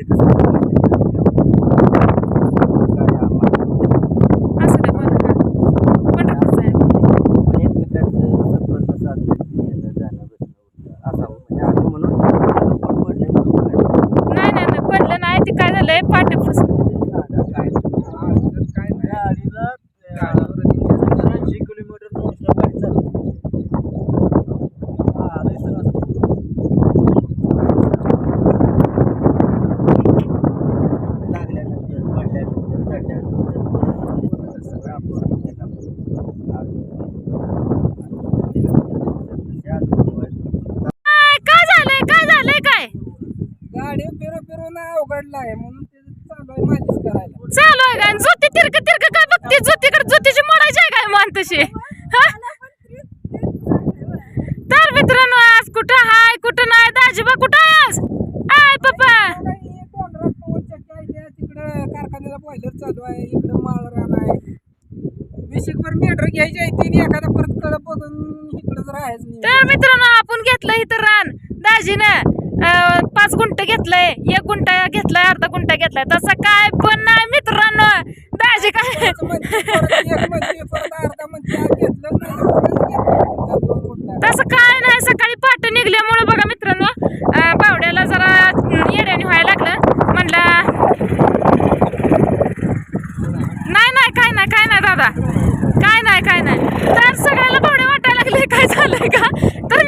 যেতে तिने एखादा परत कळ बघून इकडंच राहायचं नाही. तर मित्रांनो आपण घेतलं इथं रान. दाजीनं पाच गुंठ घेतलंय एक गुंठा घेतलाय अर्धा गुंठा घेतलाय. तसं काय पण नाही मित्रांनो. दाजी काय अर्धा घेतलं नाही तर परत घेतलं. त्या दोन गुंठा. तसं काय नाही सकाळी पहाटे निघल्यामुळं बघा मित्रांनो अं, बावड्याला जरा अं, येड्याने व्हायला लागलं म्हणलं नाही नाही काय नाही काय नाही दादा काय नाही काय नाही तर सगळ्याला बावड्या वाटायला लागले काय झालंय का तर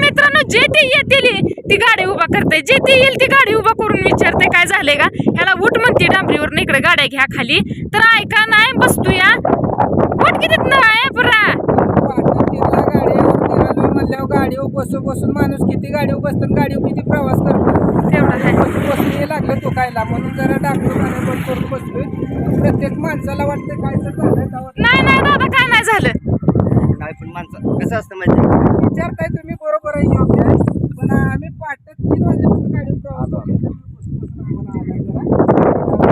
ते येतील ती गाडी उभा करते. जे ते येईल ती गाडी उभा करून विचारते काय झालंय का? ह्याला उठ म्हणते डांबरीवर इकडे गाड्या घ्या खाली. तर ऐका नाही बसतो या. उठ किती नाही गाडीवर बसून बसून माणूस किती गाडीवर बसतात गाडीवर किती प्रवास करतो तेवढं बसून हे लागलं दुखायला म्हणून जरा पाणी बंद करून बसलोय प्रत्येक माणसाला वाटतं काय तर झालं का नाही नाही दादा काय नाही झालं. काय पण माणसं कसं असतं माहिती? विचारताय तुम्ही बरोबर आहे पण आम्ही पाटण तीन वाजल्यापासून गाडीवर प्रवास करतो त्यामुळे बसून बसून आम्हाला आला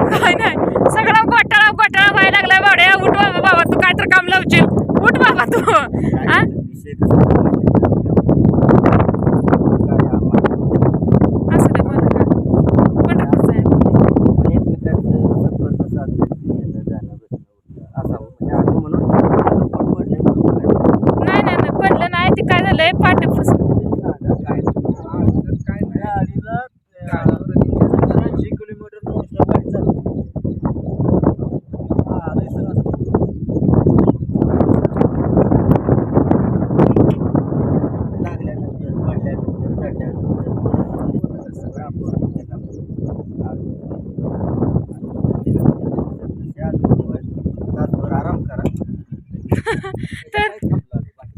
जरा काय नाही सगळा घोटाळा घोटाळा व्हायला लागलाय बावड्या उठ बाबा बाबा तू काय तर काम लावशील उठ बाबा तू हा? विषय कसा आहे माहिती आहे का? काय आम्हाला असं ते बरं का पंढरपूर साहेब पण एकमेकांचं संपर्क साधलं येणं जाणं बसणं उठणं असावं म्हणजे आम्ही म्हणून कोण पडलंय म्हणून बघायचं. नाही नाही नाही पडलं नाही. ते काय झालंय पाठ फस सांगा काय काय गाडीला ऐंशी किलोमीटर नुसतं गाडी चालवते. हा, लय सगळं असं. लागल्यानंतर पडल्यानंतर चढल्यानंतर सगळं आपण केलं. त्या अनुभवात तासभर आराम करा तर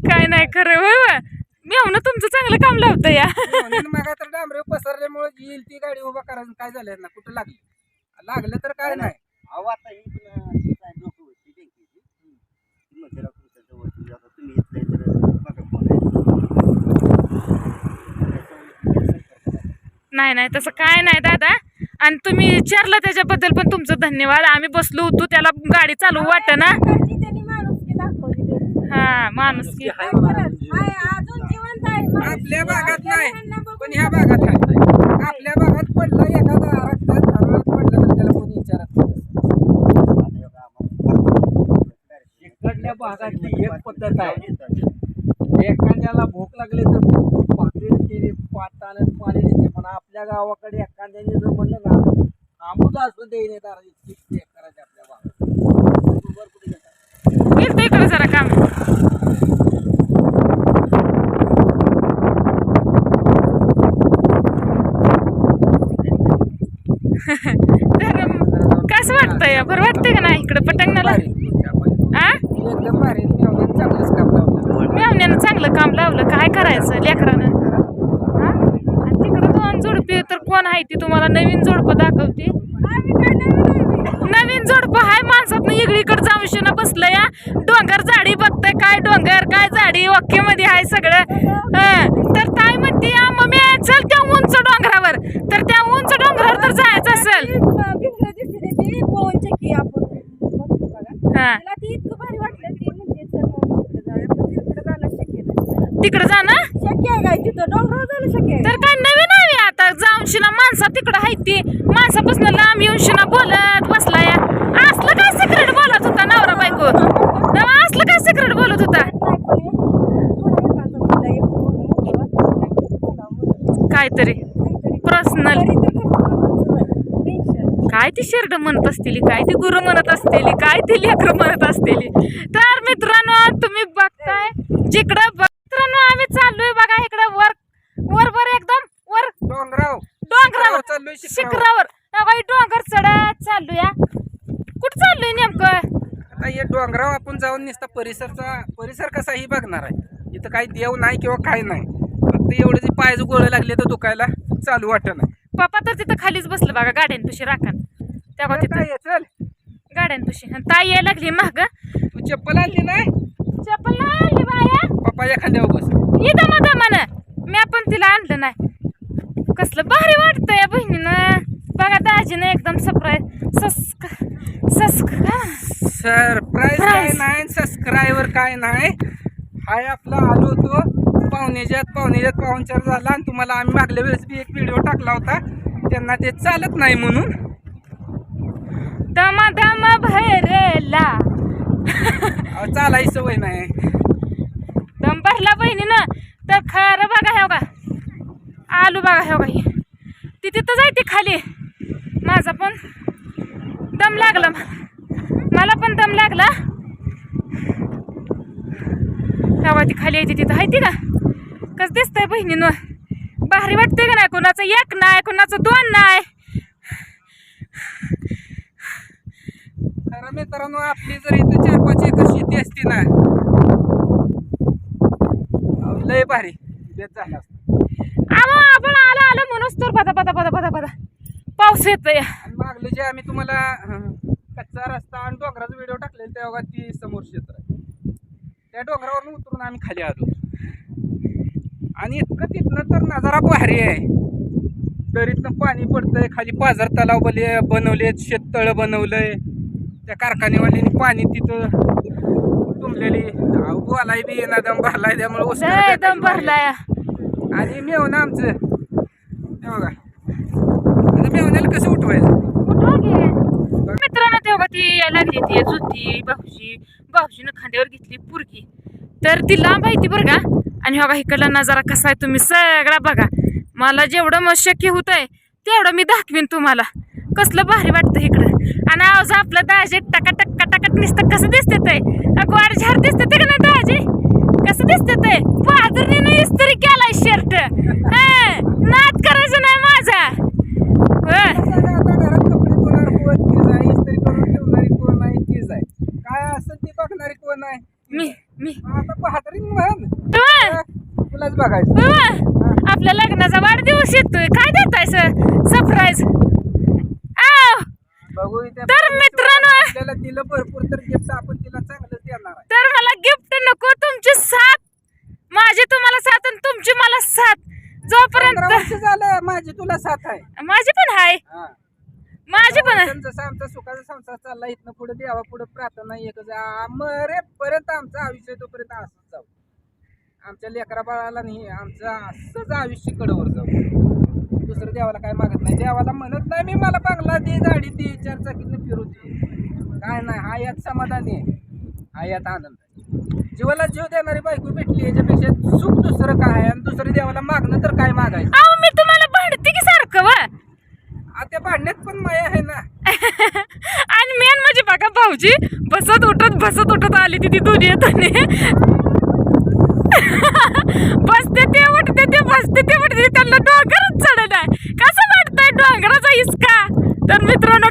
काय नाही खरं होय. मी हो ना तुमचं चांगलं काम लावतं या. म्हणून मग तर डांबरे पसरल्यामुळे येईल ती गाडी उभा करायचं काय झालं ना कुठं लागलं? लागलं तर काय नाही. अहो आता ही. नाही नाही तसं काय नाही दादा. आणि तुम्ही विचारलं त्याच्याबद्दल पण तुमचं धन्यवाद. आम्ही बसलो होतो त्याला गाडी चालू वाटत ना कडची त्यांनी माणुसकी दाखवली त्यांनी. हा माणूस की हाय म्हणा. आहे, अजून जिवंत आहे माणूस. आपल्या भागात नाही पण ह्या भागात आहे आपल्या भागात पडला एखादा पडलं तर त्याला कोणी विचारत नाही. इकडल्या भागातली एक पद्धत आहे एखाद्याला भूक लागली तर भाकरी केली पाटाने पाणी देते पण आपल्या गावाकडे एखाद्याने जर म्हणलं ना आंबूद असून ते येणे दारा इतकी एक करायचे आपल्या भागात बरोबर कुठे गेलतो इकडे जरा काम. तर कसं वाटतंय? बरं वाटतंय का नाही इकडे पटंगणाला? आ? एकदम भारी मेवण्यानं चांगलंच काम लावलं. मेवण्यानं चांगलं काम लावलं. काय करायचं लेकरानं? हा? आणि तिकडं दोन जोडपे तर कोण आहे ती तुम्हाला नवीन जोडपं दाखवते? काय. नवीन जोडपं हाय माणसात इकडे जाऊन बसलं या. डोंगर झाडी बघताय काय डोंगर काय झाडी ओके मध्ये आहे सगळं. हं. तर ताई म्हणते या मम्मी चल त्या उंच डोंगरावर. तर त्या उंच डोंगरावर तर जायचं असेल. तिकडे जाणं? शक्य आहे काय? तिथं डोंगरावर जाणं शक्य आहे. तर काय नवीन आहे जाऊन शिना माणसं तिकडं आहेत ती. माणसापासून लांब येऊन शिना बोलत बसलाय. असलं काय सिक्रेट बोलत होता नवरा बायको? असलं काय सिक्रेट बोलत होता? काहीतरी पर्सनल काय ती शेरड म्हणत असतील काय ती गुरु म्हणत असतील काय ती लेकर म्हणत असतील. तर मित्रांनो तुम्ही बघताय जिकडं मित्रांनो आम्ही चाललोय बघा इकडं वर वर वर एकदम डोंगराव. डोंगरावर. चाललोय शिखरावर. शिखरावर. बाई डोंगर चढत चाललोया कुठं चाललोय नेमकं? आता हे डोंगराव आपण जाऊन नुसता परिसरचा परिसर कसाही बघणार आहे. इथं काही देव नाही किंवा काय नाही. फक्त एवढे जे पाय गोळ लागले तर दुखायला चालू वाटत नाही. पप्पा तर तिथं खालीच बसलं बघा गाड्यांपाशी राखण. तेव्हा तिथं काय आहे, चल. गाड्यांपाशी आणि ताई यायला लागली माग. तू चप्पल आणली नाही? चप्पल नाही आणली बाया. पप्पा एखाद्या बस. इथं मध्ये म्हणा. मी आपण तिला आणलं नाही. कसलं भारी वाटतंय या बहिणीनं. बघा दाजीनं एकदम सरप्राईज सस्क सस्क सरप्राईज काय. नाही सबस्क्रायबर काय नाही. हाय आपला आलो होतो. पाहुण्याच्यात पाहुण्याच्यात पाहुणचार झाला. आणि तुम्हाला आम्ही मागल्या वेळेस बी एक व्हिडिओ टाकला होता. त्यांना ते चालत नाही म्हणून. दमा दम भरला. चालायची सवय नाही. दम भरला बहिणीनं. तर खरं बघा हे बघा. आलू बघा हे हे. ती तिथं जायते खाली. माझा पण दम लागला मला. पण दम लागला. हे बघा ती खाली येते तिथं. आहे ती का? कसं दिसतंय बहिणीनं? भारी वाटतंय का नाही? कोणाचं एक नाही कोणाचं दोन नाही. खरं मित्रांनो आपली जर इथं चार पाच एकर शेती असती ना लय भारी. झाला असता. आलो आपण आलं आलं म्हणूनच तर बदा बदा बदा बदा बदा येतोय आणि मागलं जे आम्ही तुम्हाला कच्चा रस्ता आणि डोंगराचा व्हिडिओ टाकलेला तेव्हा ती समोर क्षेत्र आहे. त्या डोंगरावरून उतरून आम्ही खाली आलो. आणि इतकं तिथनं तर नजारा भारी आहे. तर इथनं पाणी पडतंय खाली पाझर तलाव बले बनवलेत शेततळ बनवलंय. त्या कारखानेवाल्यांनी पाणी तिथं तुंबलेली. बोलाय बी येणार दम भरलाय त्यामुळे दम. भरलाय. आणि मेवणं आमचं. बघा. मेवण्याला कसं उठवायचं? मित्रांनो तेव्हा ती यायला लागली ती जुती भाऊजी. भाऊजीनं खांद्यावर घेतली पुरगी. तर ती लांब आहे ती बरं का. आणि हो इकडला नजारा कसा आहे तुम्ही सगळा बघा. मला जेवढं मग शक्य होत आहे तेवढं मी दाखवीन तुम्हाला. कसलं भारी वाटतं इकडं. आणि आवाज आपलं दाजी टक्का टकट नुसतं कसं दिसते ते? गोड झाड दिसते ते का नाही दाजी? कसं दिसते ते? बहादुरीने इस्त्री केलाय शर्ट नाद करायचं नाही माझा होय. आता घरात कपडे धुणार कोण तीच आहे इस्त्री करून ठेवणारी कोण आहे तीच आहे काय असं ती बघणारी कोण आहे मी. आता म्हण होय. तुलाच बघायचं. आपल्या लग्नाचा वाढदिवस येतोय. काय देताय सरप्राईज बघू इथे तर मित्रांनो. आपल्याला दिलं भरपूर तर गिफ्ट आपण तिला चांगलं देणार आहे. तर मला गिफ्ट नको तुमची साथ माझी तुम्हाला साथ आणि तुमची मला साथ जोपर्यंत झालं माझी तुला साथ आहे. माझी पण आहे. हा. माझी पण आहे. आमचा सुखाचा संसार चालला इथनं पुढे देवा पुढे प्रार्थना एकच आहे. मरेपर्यंत आमचं आयुष्य तोपर्यंत असंच जाऊ. आमच्या लेकरा बाळाला नाही आमचं असंच आयुष्य कडवर जाऊ. दुसरं देवाला काय मागत नाही. देवाला म्हणत नाही मी मला बंगला दे गाडी दे चार चाकीतनं फिरू दे. काय नाही हा यात समाधानी आहे. हा यात आनंद आहे. जीवाला जीव देणारी बायको भेटली याच्यापेक्षा सुख दुसरं काय आहे? आणि दुसरं देवाला मागणं तर काय मागायचं? अहो मी तुम्हाला भांडते की सारखं वा? आ, पण माया आहे ना. आणि मेन म्हणजे बघा भाऊजी बसत उठत बसत उठत आली ती तिथून येताने बसते ते उठते ते बसते ते उठते त्यांना डोंगरच चढत आहे. कसं वाटतंय डोंगराचा इसका तर मित्रांनो